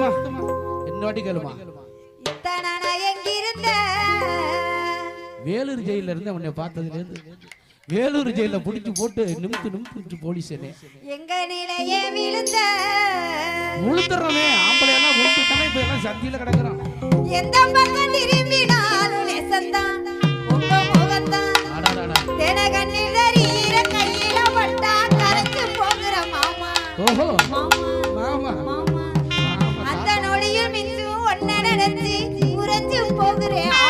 நிறுத்துமா என்ன வாட்டி கேளுமா? இத்தனை நான் எங்கிருந்த வேலூர் ஜெயில இருந்து உன்னை பார்த்ததுல இருந்து வேலூர் ஜெயில புடிச்சு போட்டு நிமித்து நிமித்து போலீஸ் எங்க நிலையே விழுந்த உளுத்துறவே ஆம்பளை எல்லாம் உளுத்துட்டானே இப்ப எல்லாம் சந்தியில கிடக்குறான். எந்த பக்கம் திரும்பினாலும் நேசந்தான் உங்க முகந்தான். அடாடாடா. தினகண்ணில் ஈர கையில பட்டா கரைச்சு போகிற மாமா. ஓஹோ. மாமா. மிஞ்சும் ஒன்ன நடத்தி உறைஞ்சும் போகிறேன்.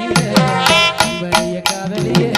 உயிரே காதலியே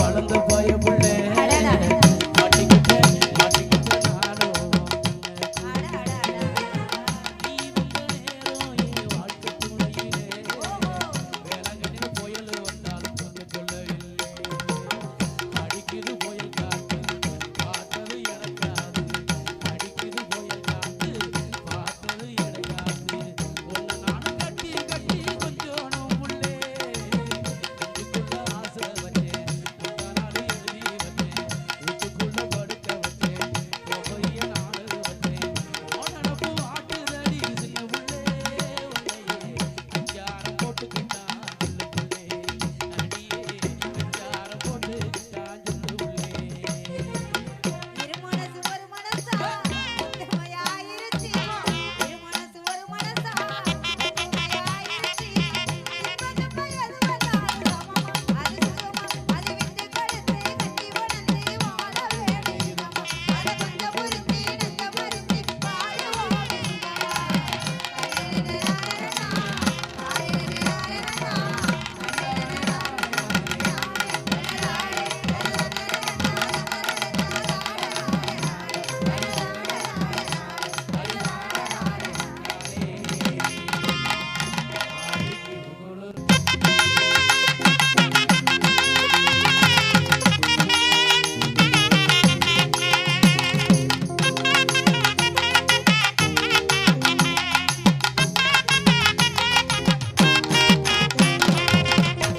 வளர்ந்த பய